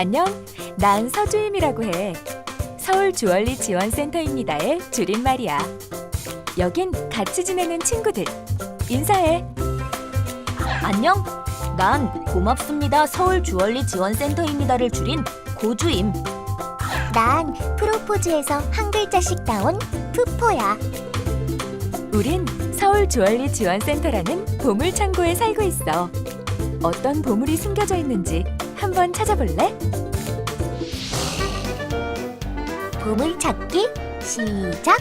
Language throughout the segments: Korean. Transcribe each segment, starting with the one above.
안녕, 난 서주임이라고 해. 서울 주얼리 지원센터입니다의 줄임말이야. 여긴 같이 지내는 친구들. 인사해. 안녕. 난 고맙습니다 서울 주얼리 지원센터입니다를 줄인 고주임. 난 프로포즈에서 한 글자씩 따온 푸포야. 우린 서울 주얼리 지원센터라는 보물 창고에 살고 있어. 어떤 보물이 숨겨져 있는지 한번 찾아볼래? 보물 찾기 시작.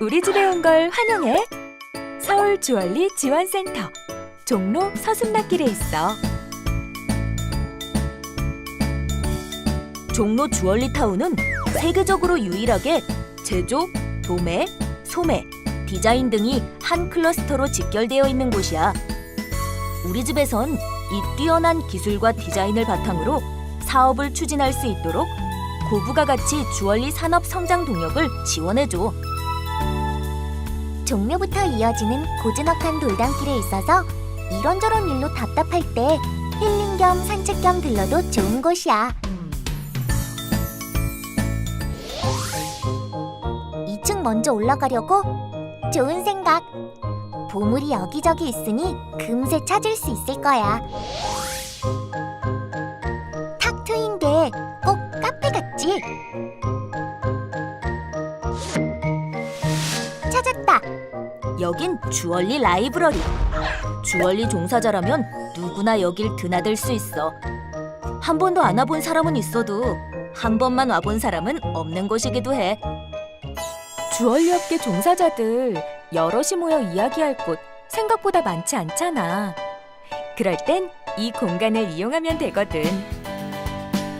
우리 집에 온 걸 환영해. 서울 주얼리 지원센터 종로 서순례길에 있어. 종로 주얼리 타운은 세계적으로 유일하게 제조, 도매, 소매, 디자인 등이 한 클러스터로 직결되어 있는 곳이야. 우리 집에선 이 뛰어난 기술과 디자인을 바탕으로 사업을 추진할 수 있도록 고부가 가치 주얼리 산업 성장 동력을 지원해줘. 종묘부터 이어지는 고즈넉한 돌담길에 있어서 이런저런 일로 답답할 때 힐링 겸 산책 겸 들러도 좋은 곳이야. 2층 먼저 올라가려고? 좋은 생각. 보물이 여기저기 있으니 금세 찾을 수 있을 거야. 탁 트인 게 꼭 카페 같지? 찾았다. 여긴 주얼리 라이브러리. 주얼리 종사자라면 누구나 여길 드나들 수 있어. 한 번도 안 와본 사람은 있어도 한 번만 와본 사람은 없는 곳이기도 해. 주얼리 업계 종사자들 여럿이 모여 이야기할 곳 생각보다 많지 않잖아. 그럴 땐 이 공간을 이용하면 되거든.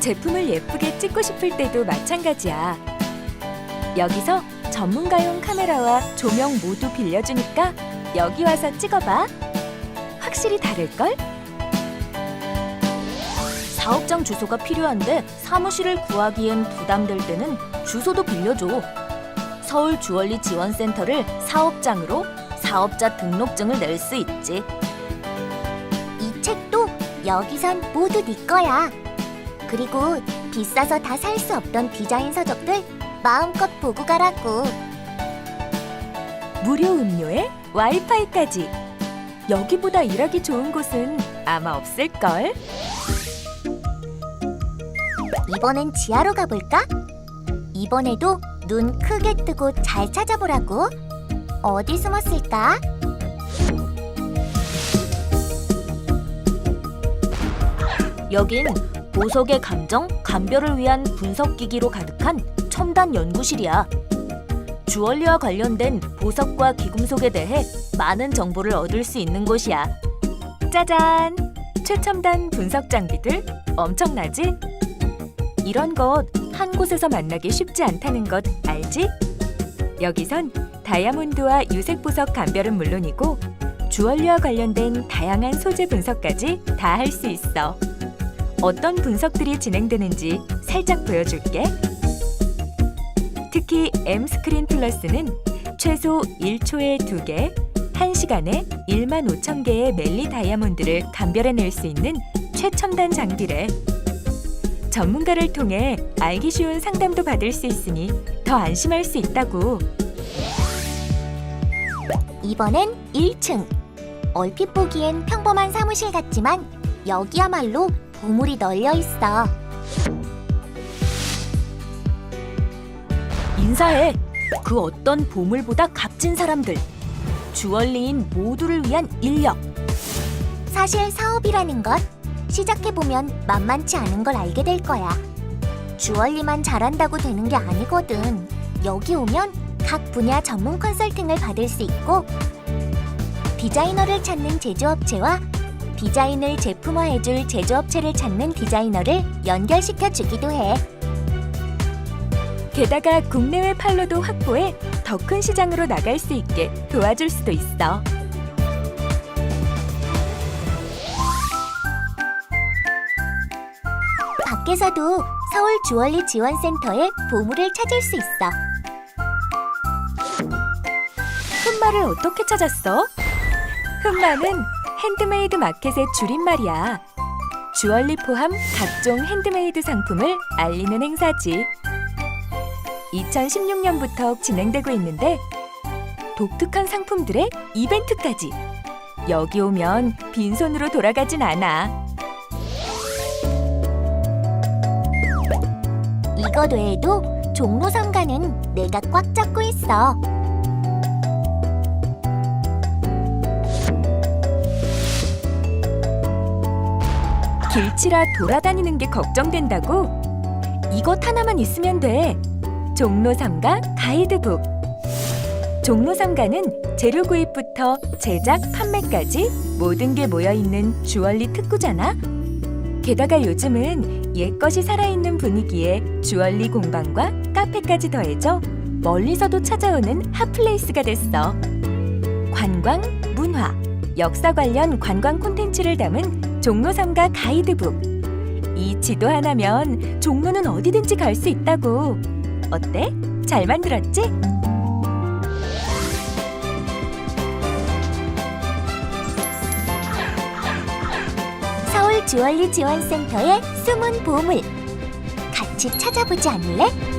제품을 예쁘게 찍고 싶을 때도 마찬가지야. 여기서 전문가용 카메라와 조명 모두 빌려주니까 여기 와서 찍어봐. 확실히 다를걸? 사업장 주소가 필요한데 사무실을 구하기엔 부담될 때는 주소도 빌려줘. 서울 주얼리 지원센터를 사업장으로 사업자 등록증을 낼 수 있지. 이 책도 여기선 모두 네 거야. 그리고 비싸서 다 살 수 없던 디자인 서적들 마음껏 보고 가라고. 무료 음료에 와이파이까지. 여기보다 일하기 좋은 곳은 아마 없을걸? 이번엔 지하로 가볼까? 이번에도 눈 크게 뜨고 잘 찾아보라고. 어디 숨었을까? 여긴 보석의 감정, 감별을 위한 분석기기로 가득한 첨단 연구실이야. 주얼리와 관련된 보석과 기금속에 대해 많은 정보를 얻을 수 있는 곳이야. 짜잔! 최첨단 분석 장비들 엄청나지? 이런 것 한 곳에서 만나기 쉽지 않다는 것 알지? 여기선 다이아몬드와 유색 보석 감별은 물론이고 주얼리와 관련된 다양한 소재 분석까지 다 할 수 있어. 어떤 분석들이 진행되는지 살짝 보여줄게. 특히 M 스크린 플러스는 최소 1초에 2개, 1시간에 1만 5천 개의 멜리 다이아몬드를 감별해낼 수 있는 최첨단 장비래. 전문가를 통해 알기 쉬운 상담도 받을 수 있으니 더 안심할 수 있다고. 이번엔 1층. 얼핏 보기엔 평범한 사무실 같지만 여기야말로 보물이 널려 있어. 인사해. 그 어떤 보물보다 값진 사람들. 주얼리인 모두를 위한 인력. 사실 사업이라는 것 시작해보면 만만치 않은 걸 알게 될 거야. 주얼리만 잘한다고 되는 게 아니거든. 여기 오면 각 분야 전문 컨설팅을 받을 수 있고 디자이너를 찾는 제조업체와 디자인을 제품화해줄 제조업체를 찾는 디자이너를 연결시켜 주기도 해. 게다가 국내외 판로도 확보해 더 큰 시장으로 나갈 수 있게 도와줄 수도 있어. 밖에서도 서울 주얼리 지원센터에 보물을 찾을 수 있어. 손말을 어떻게 찾았어? 흠마는 핸드메이드 마켓의 줄임말이야. 주얼리 포함 각종 핸드메이드 상품을 알리는 행사지. 2016년부터 진행되고 있는데 독특한 상품들의 이벤트까지. 여기 오면 빈손으로 돌아가진 않아. 이것 외에도 종로 상가는 내가 꽉 잡고 있어. 길치라 돌아다니는 게 걱정된다고? 이것 하나만 있으면 돼. 종로 삼가 가이드북. 종로 삼가는 재료 구입부터 제작, 판매까지 모든 게 모여 있는 주얼리 특구잖아. 게다가 요즘은 옛것이 살아있는 분위기에 주얼리 공방과 카페까지 더해져 멀리서도 찾아오는 핫플레이스가 됐어. 관광, 문화, 역사 관련 관광 콘텐츠를 담은 종로 삼가 가이드북. 이 지도 하나면 종로는 어디든지 갈 수 있다고. 어때? 잘 만들었지? 주얼리 지원센터의 숨은 보물. 같이 찾아보지 않을래?